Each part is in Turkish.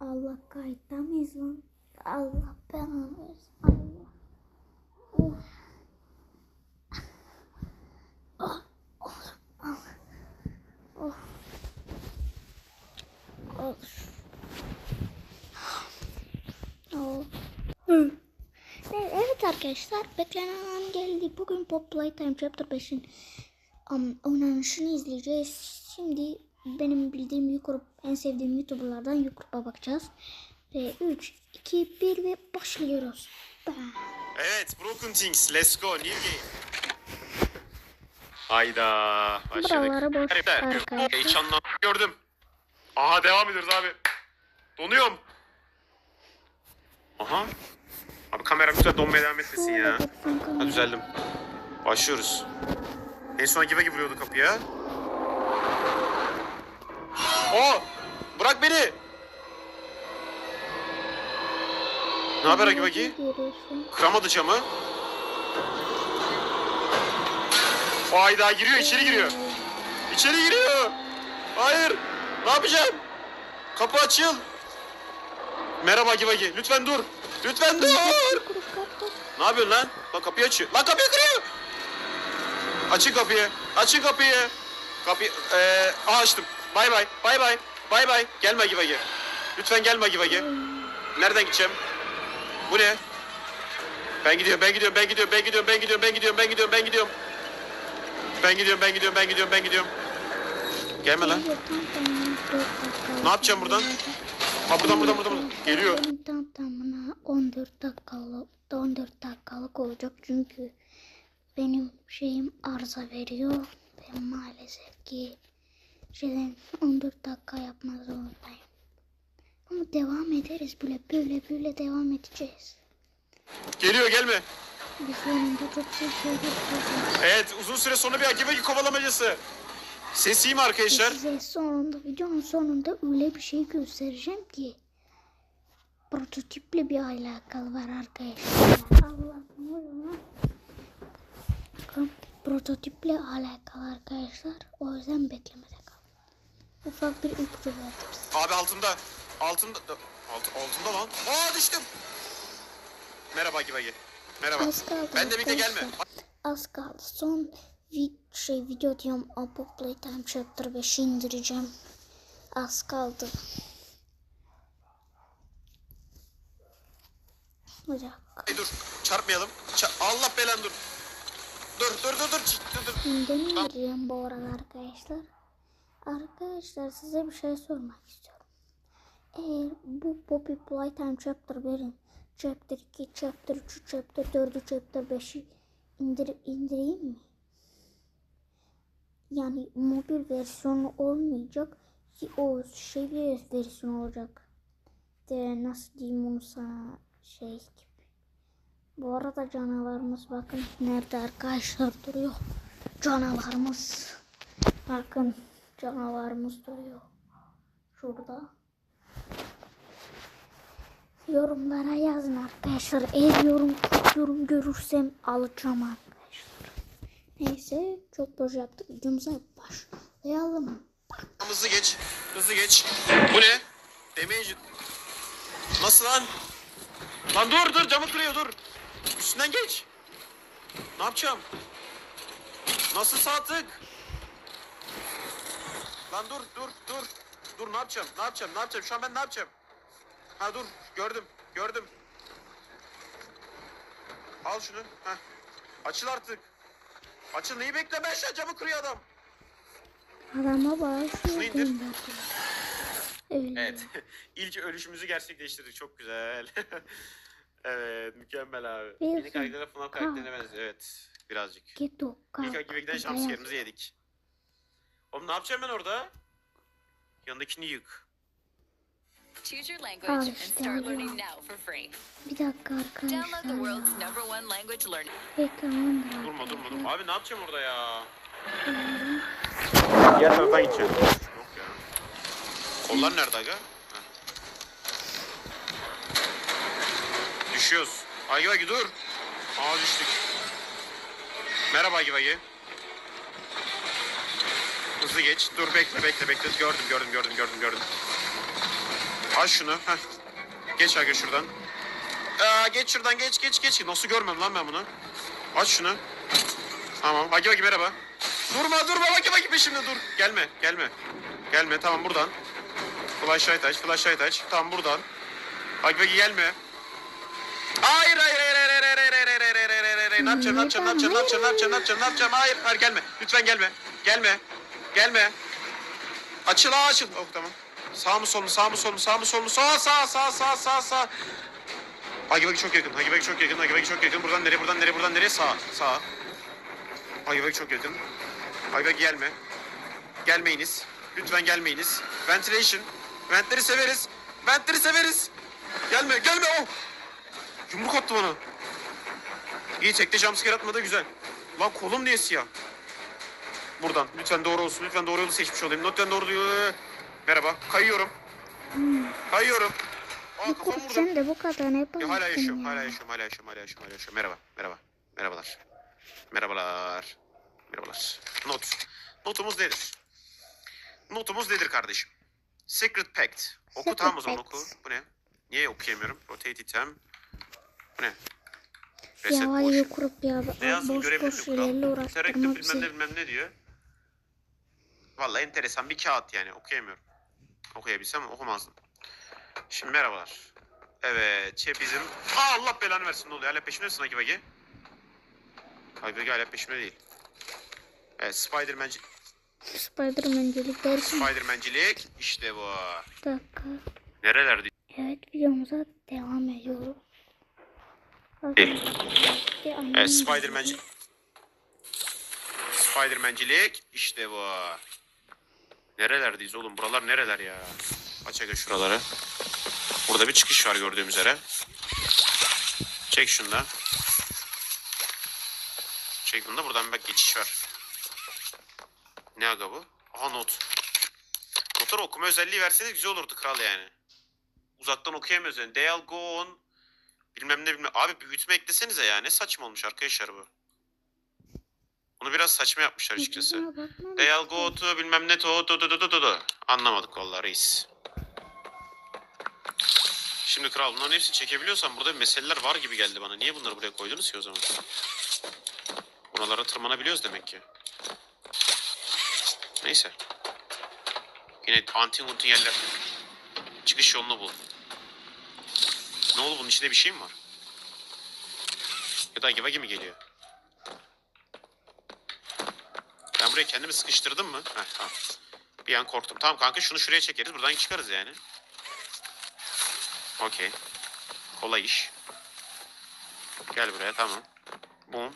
Allah kayıtta mıyız lan? Allah belanı. Allah. Of. Oh. Hı. Evet, evet arkadaşlar beklenen an geldi. Bugün Pop Playtime Chapter 5'in um, oynanışını izleyeceğiz. Şimdi benim bildiğim yukarı en sevdiğim YouTuber'lardan YouTube'a bakacağız. Ve 3, 2, 1 ve başlıyoruz. Bam. Evet, Broken Things, let's go, new game. Hayda, başladık. Buraları boş arkadaşlar. Heyecanla gördüm. Aha devam ediyoruz abi. Donuyorum. Aha. Abi kameram güzel donmaya devam etmesin ya. Ha düzeldim. Başlıyoruz. En son gibi gibi vuruyordu kapıya. O! Bırak beni! Ne haber Bagi? Görüyorsun. Kıramadı camı. O Ayda giriyor, içeri giriyor. İçeri giriyor. Hayır. Ne yapacağım? Kapı açıl. Merhaba Givagi. Lütfen dur. Lütfen dur. Ne yapıyorsun lan? Lan kapıyı açıyor. Lan kapıyı kırıyor. Açın kapıyı. Açın kapıyı. Kapıyı. Eee aha açtım. Bay bay. Bay bay. Bay bay. Gelme Givagi. Lütfen gelme Givagi. Nereden gideceğim? Bu ne? Ben gidiyorum, ben gidiyorum, ben gidiyorum, ben gidiyorum, ben gidiyorum, ben gidiyorum, ben gidiyorum, ben gidiyorum. Ben gidiyorum, ben gidiyorum, ben gidiyorum, ben gidiyorum. Gelme lan. Ne yapacağım buradan? Ha buradan, buradan, buradan, buradan. Geliyor. Tam tamına 14 dakikalık 14 dakikalık olacak çünkü benim şeyim arıza veriyor ve maalesef ki şeyden 14 dakika yapmak zorundayım. Ama devam ederiz böyle böyle böyle devam edeceğiz. Geliyor, gelme. Biz önünde çok şey. Evet, uzun süre sonra bir Akibagi kovalamacası. Sesiyim arkadaşlar. Size sonunda videonun sonunda öyle bir şey göstereceğim ki prototiple bir alakalı var arkadaşlar. Allah ne oluyor lan? Bakın prototiple alakalı arkadaşlar. O yüzden beklemede kal. Ufak bir ipucu verdim size. Abi altında. Altında. Alt, altında lan. Aa düştüm. Merhaba Akibagi. Merhaba. Az kaldı Ben de birlikte gelme. Az kaldı. Son vi şey video diyorum. Apple Playtime Chapter 5 indireceğim. Az kaldı. Bir dakika. Dur. Çarpmayalım. Ça- Allah belanı dur. Dur dur dur dur. Dur, dur. Şimdi indireceğim bu arada arkadaşlar. Arkadaşlar size bir şey sormak istiyorum. Eğer bu Poppy Playtime Chapter 1'in Chapter 2, Chapter 3, Chapter 4'ü, Chapter 5'i indirip indireyim mi? Yani mobil versiyonu olmayacak ki o şey bir versiyon olacak. De nasıl diyeyim onu sana şey gibi. Bu arada canavarımız bakın nerede arkadaşlar duruyor. Canavarımız. Bakın canavarımız duruyor. Şurada. Yorumlara yazın arkadaşlar. Eğer yorum, yorum görürsem alacağım arkadaşlar. Neyse çok boş yaptık. Videomuza başlayalım. Hızlı geç. Hızlı geç. Bu ne? Damage. Nasıl lan? Lan dur dur camı kırıyor dur. Üstünden geç. Ne yapacağım? Nasıl sağ tık? Lan dur dur dur. Dur ne yapacağım? Ne yapacağım? Ne yapacağım? Şu an ben ne yapacağım? Ha dur gördüm gördüm. Al şunu. Heh. Açıl artık. Açıl neyi bekleme aşağı camı kırıyor adam. Adama indir. Öyle. Evet. İlk ölüşümüzü gerçekleştirdik. Çok güzel. evet. Mükemmel abi. Yeni karakterler FNAF karakterine benziyor. Evet. Birazcık. İlk gibi giden jumpscare'ımızı yedik. Oğlum ne yapacağım ben orada? Yanındakini yık. Choose your language and start stereo. learning now for free. Bir dakika Download the arkadaşlar world's ya. number one language learning. Ekranım da Durma durma durma. Abi ne yapacağım orada ya? Diğer taraftan gideceğim. Yok ya. Kollar nerede aga? Heh. Düşüyoruz. Agi Bagi dur. Aa düştük. Merhaba Agi. Hızlı geç. Dur bekle bekle bekle. Gördüm gördüm gördüm gördüm gördüm. Aç şunu. Heh. Geç aga şuradan. Aa, geç şuradan geç geç geç. Nasıl görmem lan ben bunu? Aç şunu. Tamam. Hagi Hagi merhaba. Durma durma Hagi Hagi peşimde dur. Gelme gelme. Gelme tamam buradan. Flashlight aç flashlight aç. Tamam buradan. Hagi Hagi gelme. Hayır hayır hayır hayır hayır hayır hayır hayır hayır hayır hayır hayır ne yapacağım ne yapacağım ne yapacağım ne yapacağım ne yapacağım ne yapacağım ne yapacağım hayır hayır gelme lütfen gelme gelme gelme. Açıl ha açıl. Oh tamam. Sağ mı sol mu sağ mı sol mu sağ mı sol mu? Sağ sağ sağ sağ sağ sağ. Hagi Bagi çok yakın Hagi Bagi çok yakın Hagi Bagi çok yakın. Buradan nereye buradan nereye buradan nereye? Sağ sağ Hagi Bagi çok yakın. Hagi Bagi gelme. Gelmeyiniz. Lütfen gelmeyiniz. Ventilation. Ventleri severiz. Ventleri severiz. Gelme gelme. Oh. Yumruk attı bana. İyi tekte jumpscare atmadı güzel. Lan kolum niye siyah? Buradan lütfen doğru olsun. Lütfen doğru yolu seçmiş olayım. Lütfen doğru yolu. Merhaba. Kayıyorum. Kayıyorum. Aa kafam vurdu. de bu kadar ne Ya hala yaşıyorum. yapıyorsun Hala ya? yaşıyorum. Hala yaşıyorum. Hala yaşıyorum. Hala yaşıyorum. Merhaba. Merhaba. Merhabalar. Merhabalar. Merhabalar. Not. Notumuz nedir? Notumuz nedir kardeşim? Secret Pact. Oku Secret tamam o zaman oku. Bu ne? Niye okuyamıyorum? Rotate item. Bu ne? Reset Ya ayı kurup ya Ne yazdım boş görebilir boş miyim? şeylerle Kral? bizi. bilmem ne bilmem ne diyor. Vallahi enteresan bir kağıt yani okuyamıyorum. Okuyabilsem okumazdım. Şimdi merhabalar. Evet şey bizim... Aa Allah belanı versin ne oluyor? Hala peşimde misin Hagi Bagi? Hagi Bagi hala peşimde değil. Evet Spiderman Spiderman'cilik derken Spidermancilik işte bu. bir dakika. Nerelerde? Evet videomuza devam ediyoruz. Değil. Evet Spidermancilik. Spidermancilik işte bu. Nerelerdeyiz oğlum? Buralar nereler ya? Aç aga şuraları. Burada bir çıkış var gördüğüm üzere. Çek şunu da. Çek bunu da buradan bak geçiş var. Ne aga bu? Aha not. Notları okuma özelliği verseniz güzel olurdu kral yani. Uzaktan okuyamıyoruz yani. They'll go on. Bilmem ne bilmem. Abi büyütme eklesenize ya. Ne saçma olmuş arkadaşlar bu. Bunu biraz saçma yapmışlar açıkçası. They'll go to bilmem ne to to to to to to. Anlamadık vallahi reis. Şimdi kral bunların hepsini çekebiliyorsan burada bir meseleler var gibi geldi bana. Niye bunları buraya koydunuz ki o zaman? Buralara tırmanabiliyoruz demek ki. Neyse. Yine antin untin yerler. Çıkış yolunu bul. Ne oldu bunun içinde bir şey mi var? Ya da gibi mi geliyor? Ben buraya kendimi sıkıştırdım mı? Heh, tamam. Bir an korktum. Tamam kanka şunu şuraya çekeriz. Buradan çıkarız yani. Okey. Kolay iş. Gel buraya tamam. Bum.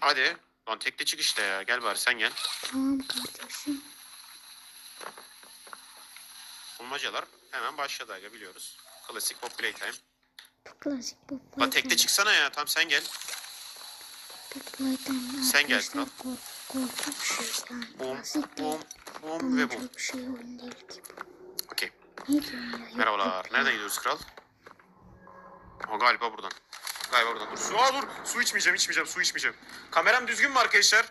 Hadi. Lan tekli çık işte ya. Gel bari sen gel. Tamam kardeşim. Bulmacalar hemen başladı aga biliyoruz. Klasik pop playtime. Klasik bu. Lan tekli çıksana ya. Tamam sen gel. Playtime Sen gel kral. Kork- Korkunç şey yani. Bum, Basit bum ve bum. Çok şey oyun değil ki. Okey. Ya? Yok, Merhabalar. Nereden gidiyoruz kral? O galiba buradan. Galiba buradan. Dur. Su, aa, dur. Su içmeyeceğim, içmeyeceğim, su içmeyeceğim. Kameram düzgün mü arkadaşlar?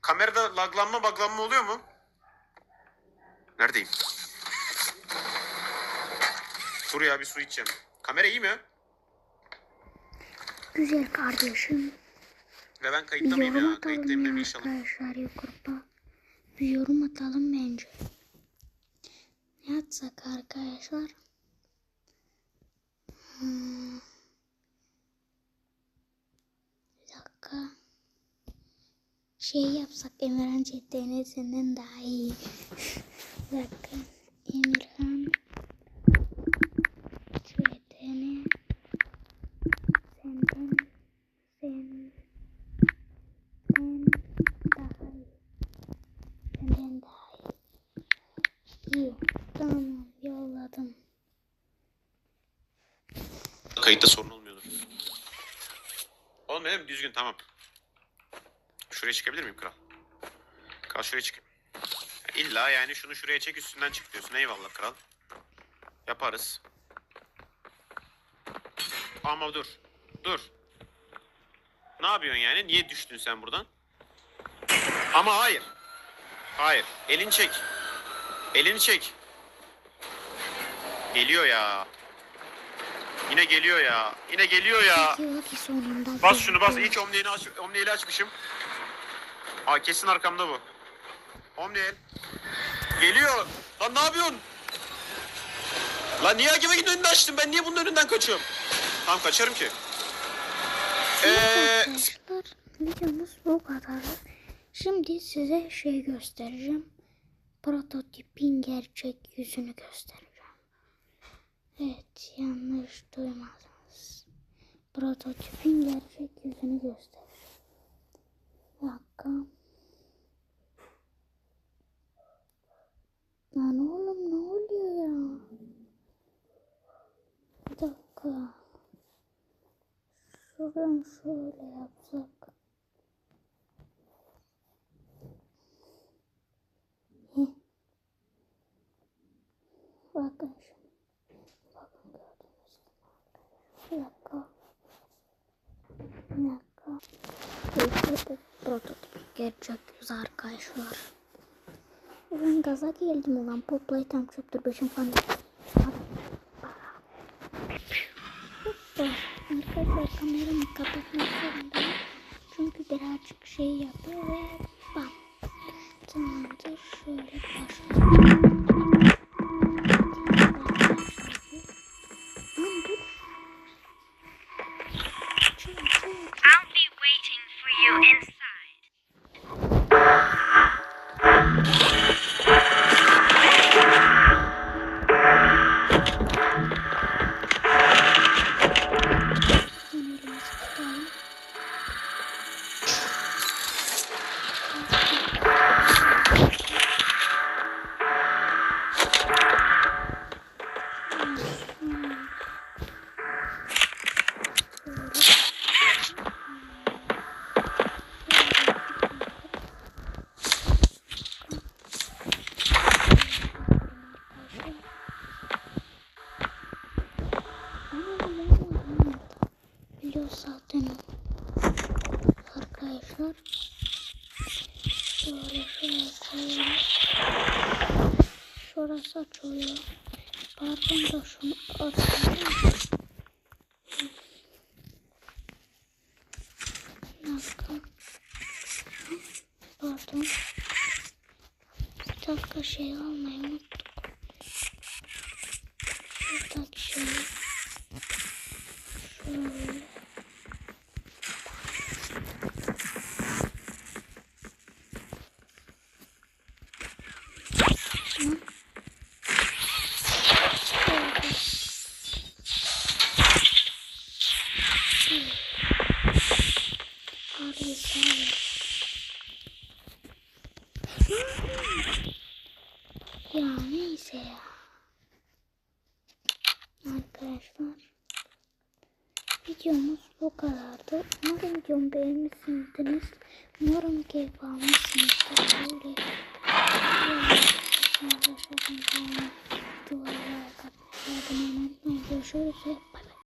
Kamerada laglanma baglanma oluyor mu? Neredeyim? Dur ya bir su içeceğim. Kamera iyi mi? Güzel kardeşim. Ve ben kayıtta mıyım ya? Kayıttayım inşallah? arkadaşlar yukarıda. Bir yorum atalım bence. Ne atsak arkadaşlar? Hmm. Bir dakika. Şey yapsak Emirhan Çetin'in senden daha iyi. Bir dakika. Emirhan Çetin'i senden sen sen daha iyi. Senden daha iyi. İyi. Tamam yolladım. Kayıtta sorun olmuyordur. Olmuyor değil? Düzgün tamam. Şuraya çıkabilir miyim kral? Kral şuraya çık. İlla yani şunu şuraya çek üstünden çık diyorsun. Eyvallah kral. Yaparız. Ama dur. Dur. Ne yapıyorsun yani? Niye düştün sen buradan? Ama hayır. Hayır. Elini çek. Elini çek. Geliyor ya. Yine geliyor ya. Yine geliyor ya. Diyor ki sonunda. Bas şunu bas. ki Omni'yi aç, Omni'yi açmışım. Aa kesin arkamda bu. Omni'el. Geliyor. Lan ne yapıyorsun? Lan niye Hakime'nin önünü açtın? Ben niye bunun önünden kaçıyorum? Tamam kaçarım ki. Eee Arkadaşlar videomuz bu kadar. Şimdi size şey göstereceğim. Prototipin gerçek yüzünü göstereceğim. Evet yanlış duymadınız. Prototipin gerçek yüzünü göstereceğim. Bir dakika. Lan oğlum ne oluyor ya? Bir dakika. Şuradan şöyle yapsak. Heh. Bakın şimdi. Bakın gördünüz mü? Bir dakika. Bir dakika. İşte prototip gerçek yüz arkadaşlar. Ben gaza geldim ulan. Poplayı tam çöptür beşim falan. Arkadaşlar kameramı kapatmak zorundayım. Çünkü birazcık şey yapıyor ve bam. Tamamdır. Şöyle başlayalım. Biliyoruz zaten. Arkadaşlar. Şöyle şöyle koyalım. Şurası açılıyor. Pardon da şunu açalım. Dakika. Pardon. Bir dakika şey almayı unuttuk. Şuradaki şeyi. Şöyle. Tamam. Şöyle. Harbi sağ ol. Ya neyse ya. Arkadaşlar. Videomuz bu kadardı. Umarım videomu beğenmişsinizdir. Umarım keyif almışsınızdır. Böyle falan duvarlara unutmayın. Görüşürüz.